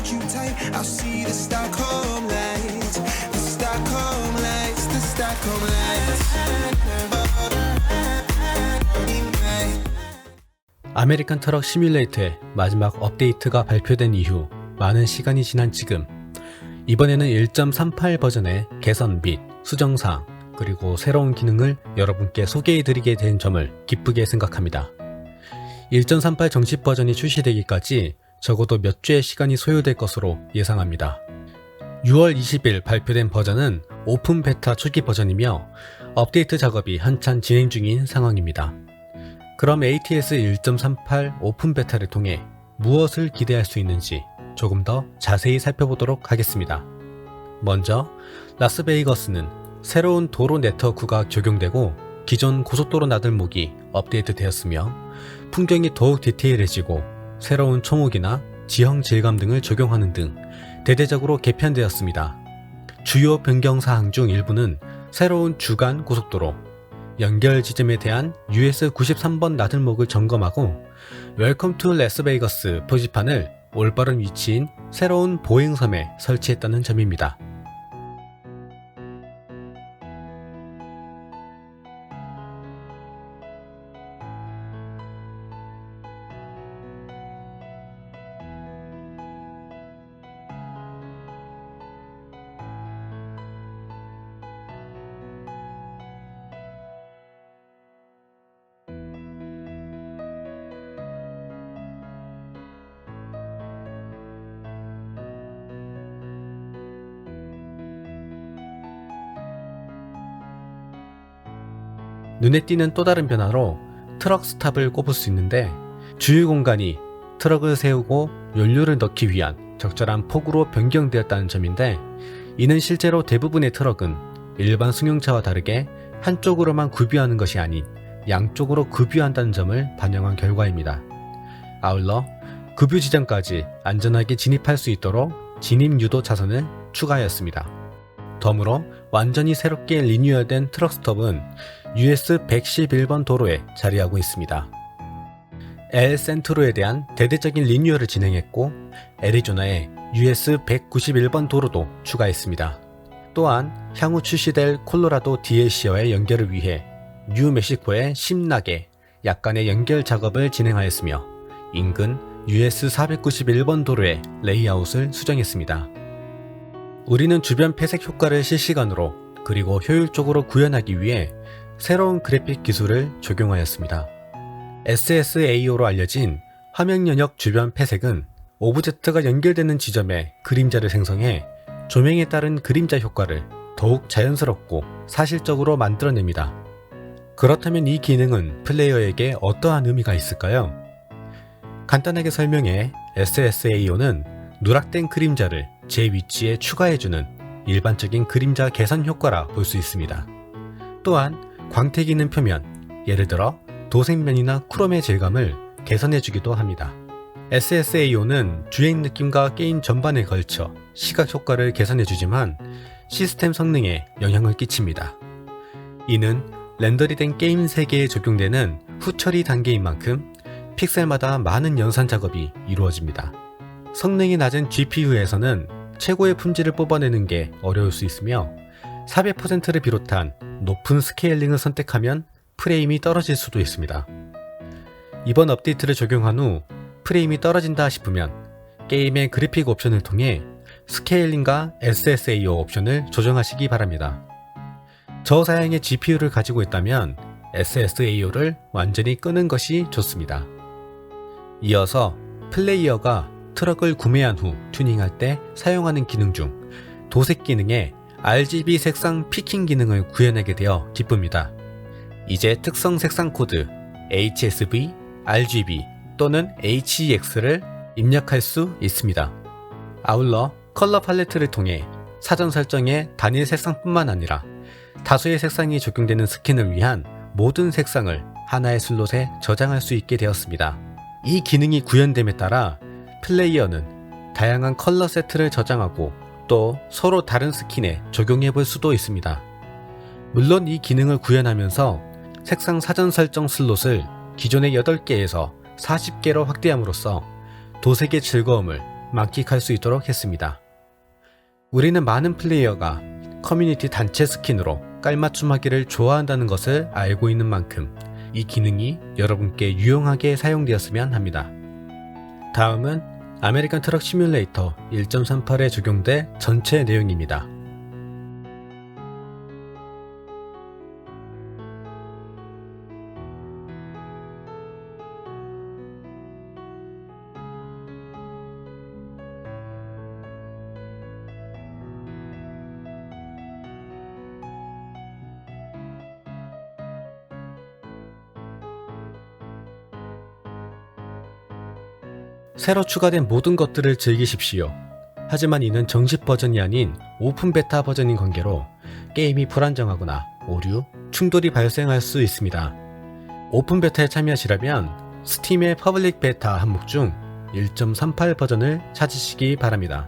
hold you tight. I'll see the Stockholm lights, the Stockholm lights, the Stockholm lights. 아메리칸 트럭 시뮬레이터의 마지막 업데이트가 발표된 이후 많은 시간이 지난 지금 이번에는 1.38 버전의 개선 및 수정사항 그리고 새로운 기능을 여러분께 소개해드리게 된 점을 기쁘게 생각합니다. 1.38 정식 버전이 출시되기까지 적어도 몇 주의 시간이 소요될 것으로 예상합니다. 6월 20일 발표된 버전은 오픈 베타 초기 버전이며 업데이트 작업이 한창 진행 중인 상황입니다. 그럼 ATS 1.38 오픈 베타를 통해 무엇을 기대할 수 있는지 조금 더 자세히 살펴보도록 하겠습니다. 먼저 라스베이거스는 새로운 도로 네트워크가 적용되고 기존 고속도로 나들목이 업데이트 되었으며 풍경이 더욱 디테일해지고 새로운 초목이나 지형 질감 등을 적용하는 등 대대적으로 개편되었습니다. 주요 변경 사항 중 일부는 새로운 주간 고속도로, 연결 지점에 대한 US 93번 나들목을 점검하고 웰컴 투 레스베이거스 표지판을 올바른 위치인 새로운 보행섬에 설치했다는 점입니다. 눈에 띄는 또 다른 변화로 트럭 스탑을 꼽을 수 있는데 주유 공간이 트럭을 세우고 연료를 넣기 위한 적절한 폭으로 변경되었다는 점인데 이는 실제로 대부분의 트럭은 일반 승용차와 다르게 한쪽으로만 구비하는 것이 아닌 양쪽으로 구비한다는 점을 반영한 결과입니다. 아울러 급유 지점까지 안전하게 진입할 수 있도록 진입 유도 차선을 추가하였습니다. 덤으로 완전히 새롭게 리뉴얼된 트럭 스톱은 US 111번 도로에 자리하고 있습니다. 엘 센트로에 대한 대대적인 리뉴얼을 진행했고 애리조나에 US 191번 도로도 추가했습니다. 또한 향후 출시될 콜로라도 DLC와의 연결을 위해 뉴멕시코의 심나게 약간의 연결 작업을 진행하였으며 인근 US 491번 도로의 레이아웃을 수정했습니다. 우리는 주변 폐색 효과를 실시간으로 그리고 효율적으로 구현하기 위해 새로운 그래픽 기술을 적용하였습니다. SSAO로 알려진 화면 연역 주변 폐색은 오브젝트가 연결되는 지점에 그림자를 생성해 조명에 따른 그림자 효과를 더욱 자연스럽고 사실적으로 만들어냅니다. 그렇다면 이 기능은 플레이어에게 어떠한 의미가 있을까요? 간단하게 설명해 SSAO는 누락된 그림자를 제 위치에 추가해주는 일반적인 그림자 개선 효과라 볼 수 있습니다. 또한 광택이 있는 표면, 예를 들어 도색면이나 크롬의 질감을 개선해주기도 합니다. SSAO는 주행 느낌과 게임 전반에 걸쳐 시각 효과를 개선해주지만 시스템 성능에 영향을 끼칩니다. 이는 렌더리 된 게임 세계에 적용되는 후처리 단계인 만큼 픽셀마다 많은 연산 작업이 이루어집니다. 성능이 낮은 GPU에서는 최고의 품질을 뽑아내는 게 어려울 수 있으며 400%를 비롯한 높은 스케일링을 선택하면 프레임이 떨어질 수도 있습니다. 이번 업데이트를 적용한 후 프레임이 떨어진다 싶으면 게임의 그래픽 옵션을 통해 스케일링과 SSAO 옵션을 조정하시기 바랍니다. 저사양의 GPU를 가지고 있다면 SSAO를 완전히 끄는 것이 좋습니다. 이어서 플레이어가 트럭을 구매한 후 튜닝할 때 사용하는 기능 중 도색 기능에 RGB 색상 피킹 기능을 구현하게 되어 기쁩니다. 이제 특성 색상 코드 HSV, RGB 또는 HEX를 입력할 수 있습니다. 아울러 컬러 팔레트를 통해 사전 설정의 단일 색상뿐만 아니라 다수의 색상이 적용되는 스킨을 위한 모든 색상을 하나의 슬롯에 저장할 수 있게 되었습니다. 이 기능이 구현됨에 따라 플레이어는 다양한 컬러 세트를 저장하고 또 서로 다른 스킨에 적용해 볼 수도 있습니다. 물론 이 기능을 구현하면서 색상 사전 설정 슬롯을 기존의 8개에서 40개로 확대함으로써 도색의 즐거움을 만끽할 수 있도록 했습니다. 우리는 많은 플레이어가 커뮤니티 단체 스킨으로 깔맞춤하기를 좋아한다는 것을 알고 있는 만큼 이 기능이 여러분께 유용하게 사용되었으면 합니다. 다음은 아메리칸 트럭 시뮬레이터 1.38에 적용될 전체 내용입니다. 새로 추가된 모든 것들을 즐기십시오. 하지만 이는 정식 버전이 아닌 오픈 베타 버전인 관계로 게임이 불안정하거나 오류, 충돌이 발생할 수 있습니다. 오픈 베타에 참여하시려면 스팀의 퍼블릭 베타 항목 중 1.38 버전을 찾으시기 바랍니다.